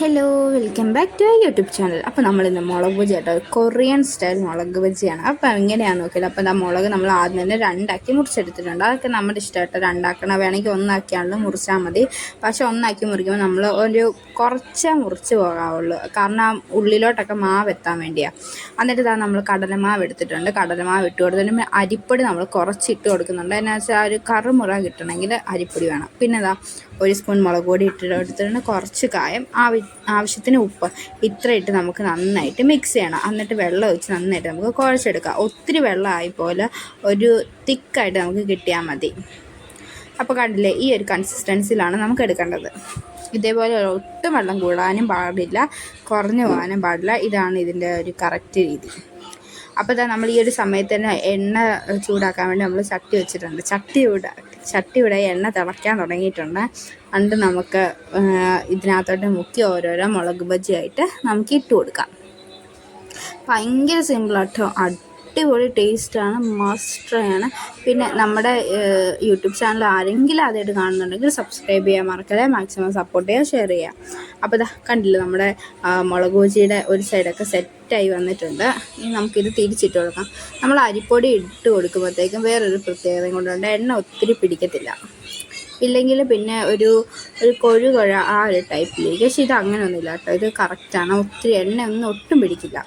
Hello welcome back to YouTube channel അപ്പോൾ നമ്മൾ ഇന്ന് മുളക് ബജി കേട്ടോ. കൊറിയൻ സ്റ്റൈൽ മുളക് ബജിയാണ്. അപ്പോൾ എങ്ങനെയാണ് നോക്കിയത്. അപ്പോൾ ആ മുളക് നമ്മൾ ആദ്യം തന്നെ രണ്ടാക്കി മുറിച്ചെടുത്തിട്ടുണ്ട്. അതൊക്കെ നമ്മുടെ ഇഷ്ടമായിട്ട് രണ്ടാക്കണം വേണമെങ്കിൽ ഒന്നാക്കിയാണല്ലോ മുറിച്ചാൽ മതി. പക്ഷേ ഒന്നാക്കി മുറിക്കുമ്പോൾ നമ്മൾ ഒരു കുറച്ചേ മുറിച്ച് പോകാവുള്ളൂ. കാരണം ആ ഉള്ളിലോട്ടൊക്കെ മാവ് എത്താൻ വേണ്ടിയാണ് എന്നിട്ട് ഇതാ നമ്മൾ കടലമാവ് എടുത്തിട്ടുണ്ട്. കടലമാവ് ഇട്ട് കൊടുത്തിട്ട് അരിപ്പൊടി നമ്മൾ കുറച്ച് ഇട്ട് കൊടുക്കുന്നുണ്ട്. എന്നാ വെച്ചാൽ ഒരു കറുമുറ കിട്ടണമെങ്കിൽ അരിപ്പൊടി വേണം. പിന്നെ ഇതാ ഒരു സ്പൂൺ മുളക് പൊടി ഇട്ടിട്ട് കുറച്ച് കായം ആവി ആവശ്യത്തിന് ഉപ്പ്. ഇത്ര ഇട്ട് നമുക്ക് നന്നായിട്ട് മിക്സ് ചെയ്യണം. എന്നിട്ട് വെള്ളം ഒഴിച്ച് നന്നായിട്ട് നമുക്ക് കുഴച്ചെടുക്കാം. ഒത്തിരി വെള്ളമായി പോലെ ഒരു തിക്കായിട്ട് നമുക്ക് കിട്ടിയാൽ മതി. അപ്പോൾ കണ്ടില്ലേ ഈ ഒരു കൺസിസ്റ്റൻസിലാണ് നമുക്ക് എടുക്കേണ്ടത്. ഇതേപോലെ ഒട്ടും വെള്ളം കൂടാനും പാടില്ല കുറഞ്ഞു പോകാനും പാടില്ല. ഇതാണ് ഇതിന്റെ ഒരു കറക്റ്റ് രീതി. അപ്പോൾ ഇതാ നമ്മൾ ഈ ഒരു സമയത്ത് തന്നെ എണ്ണ ചൂടാക്കാൻ വേണ്ടി നമ്മൾ ചട്ടി വെച്ചിട്ടുണ്ട്. ചട്ടി ചൂടാ ചട്ടി ഇവിടെ എണ്ണ തിളയ്ക്കാൻ തുടങ്ങിയിട്ടുണ്ട്. അണ്ട് നമുക്ക് ഇതിനകത്തോട്ട് മുക്കി ഓരോരോ മുളക് ബജിയായിട്ട് നമുക്ക് ഇട്ട് കൊടുക്കാം. ഭയങ്കര സിമ്പിളാട്ടോ അടിപൊളി ടേസ്റ്റാണ് മസ്റ്റാണ്. പിന്നെ നമ്മുടെ യൂട്യൂബ് ചാനൽ ആരെങ്കിലും ആദ്യമായിട്ട് കാണുന്നുണ്ടെങ്കിൽ സബ്സ്ക്രൈബ് ചെയ്യാൻ മറക്കല്ലേ മാക്സിമം സപ്പോർട്ട് ചെയ്യുക ഷെയർ ചെയ്യുക. അപ്പോൾ ഇതാ കണ്ടില്ലേ നമ്മുടെ മുളക് ഭൂജിയുടെ ഒരു സൈഡൊക്കെ സെറ്റായി വന്നിട്ടുണ്ട്. ഇനി നമുക്കിത് തിരിച്ചിട്ട് കൊടുക്കാം. നമ്മൾ അരിപ്പൊടി ഇട്ട് കൊടുക്കുമ്പോഴത്തേക്കും വേറൊരു പ്രത്യേകത കൊണ്ടുണ്ട് എണ്ണ ഒത്തിരി പിടിക്കത്തില്ല. ഇല്ലെങ്കിൽ പിന്നെ ഒരു ഒരു കൊഴുകൊഴ ആ ഒരു ടൈപ്പിലേക്ക് പക്ഷേ ഇത് അങ്ങനെയൊന്നുമില്ല കേട്ടോ. ഇത് കറക്റ്റാണ് ഒത്തിരി എണ്ണ ഒന്നും ഒട്ടും പിടിക്കില്ല.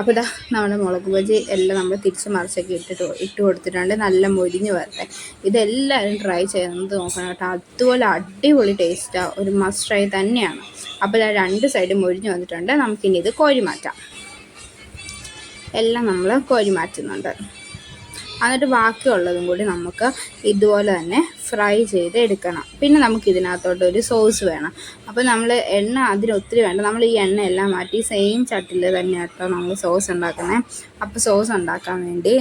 അപ്പോൾ ഇതാ നമ്മുടെ മുളക് ബജി എല്ലാം നമ്മൾ തിരിച്ച് മറിച്ചൊക്കെ ഇട്ടിട്ട് ഇട്ട് കൊടുത്തിട്ടുണ്ട്. നല്ല മൊരിഞ്ഞ് വരട്ടെ. ഇതെല്ലാവരും ട്രൈ ചെയ്യുന്നത് നോക്കണം കേട്ടോ. അതുപോലെ അടിപൊളി ടേസ്റ്റാണ് ഒരു മസ്റ്റ് തന്നെയാണ്. അപ്പോൾ ഇതാ രണ്ട് സൈഡ് മൊരിഞ്ഞ് വന്നിട്ടുണ്ട്. നമുക്കിനി ഇത് കോരി മാറ്റാം. എല്ലാം നമ്മൾ കോരി മാറ്റുന്നുണ്ട്. എന്നിട്ട് ബാക്കിയുള്ളതും കൂടി നമുക്ക് ഇതുപോലെ തന്നെ ഫ്രൈ ചെയ്ത് എടുക്കണം. പിന്നെ നമുക്ക് ഇതിനകത്തോട്ട് ഒരു സോസ് വേണം. അപ്പോൾ നമ്മൾ എണ്ണ അതിന് ഒത്തിരി വേണ്ട. നമ്മൾ ഈ എണ്ണ എല്ലാം മാറ്റി സെയിം ചട്ടിൽ തന്നെ കേട്ടോ നമ്മൾ സോസ് ഉണ്ടാക്കുന്നത് അപ്പോൾ സോസ് ഉണ്ടാക്കാൻ വേണ്ടി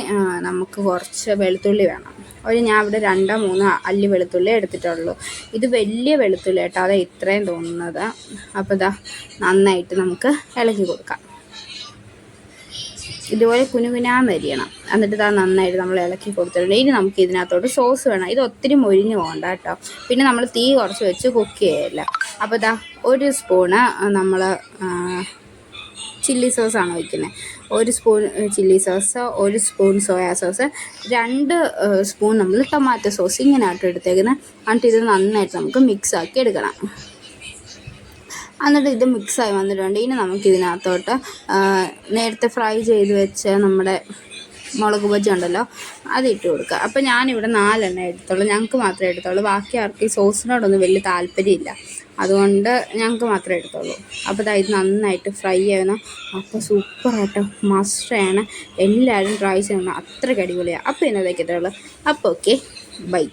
നമുക്ക് കുറച്ച് വെളുത്തുള്ളി വേണം. ഒരു ഞാൻ ഇവിടെ രണ്ടോ മൂന്നോ അല്ലി വെളുത്തുള്ളി എടുത്തിട്ടുള്ളൂ. ഇത് വലിയ വെളുത്തുള്ളി കേട്ടോ അതാ ഇത്രയും തോന്നുന്നത്. അപ്പോൾ ഇതാ നന്നായിട്ട് നമുക്ക് ഇളക്കി കൊടുക്കാം. ഇതുപോലെ കുനുകുനാന്ന് അരിയണം എന്നിട്ട് ഇതാ നന്നായിട്ട് നമ്മൾ ഇളക്കി കൊടുത്തിട്ടുണ്ട്. ഇനി നമുക്ക് ഇതിനകത്തോട്ട് സോസ് വേണം. ഇത് ഒത്തിരി മൊരിഞ്ഞ് പോകണ്ട കേട്ടോ. പിന്നെ നമ്മൾ തീ കുറച്ച് വെച്ച് കുക്ക് ചെയ്യല്ല. അപ്പോൾ ഇതാ ഒരു സ്പൂണ് നമ്മൾ ചില്ലി സോസാണ് വയ്ക്കുന്നത് ഒരു സ്പൂൺ ചില്ലി സോസ് ഒരു സ്പൂൺ സോയാ സോസ് രണ്ട് സ്പൂൺ നമ്മൾ ടൊമാറ്റോ സോസ് ഇങ്ങനെ ആട്ടോ എടുത്തേക്കുന്നത് എന്നിട്ട് ഇത് നന്നായിട്ട് നമുക്ക് മിക്സ് ആക്കി എടുക്കണം. എന്നിട്ട് ഇത് മിക്സായി വന്നിട്ടുണ്ട്. ഇനി നമുക്കിതിനകത്തോട്ട് നേരത്തെ ഫ്രൈ ചെയ്ത് വെച്ച നമ്മുടെ മുളക് ബജ്ജി ഉണ്ടല്ലോ അത് ഇട്ട് കൊടുക്കുക. അപ്പോൾ ഞാനിവിടെ നാലെണ്ണം എടുത്തോളൂ ഞങ്ങൾക്ക് മാത്രമേ എടുത്തോളൂ ബാക്കി ആർക്കും ഈ സോസിനോടൊന്നും വലിയ താല്പര്യമില്ല. അതുകൊണ്ട് ഞങ്ങൾക്ക് മാത്രമേ എടുത്തോളൂ അപ്പോൾ ഇതാ ഇത് നന്നായിട്ട് ഫ്രൈ ചെയ്യണം അപ്പോൾ സൂപ്പറായിട്ട് മസ്റ്റാണ് എല്ലാവരും ട്രൈ ചെയ്യണം. അത്രയ്ക്ക് അടിപൊളിയാണ് അപ്പോൾ ഇന്നതേക്കത്തുള്ളൂ അപ്പോൾ ഓക്കെ ബൈ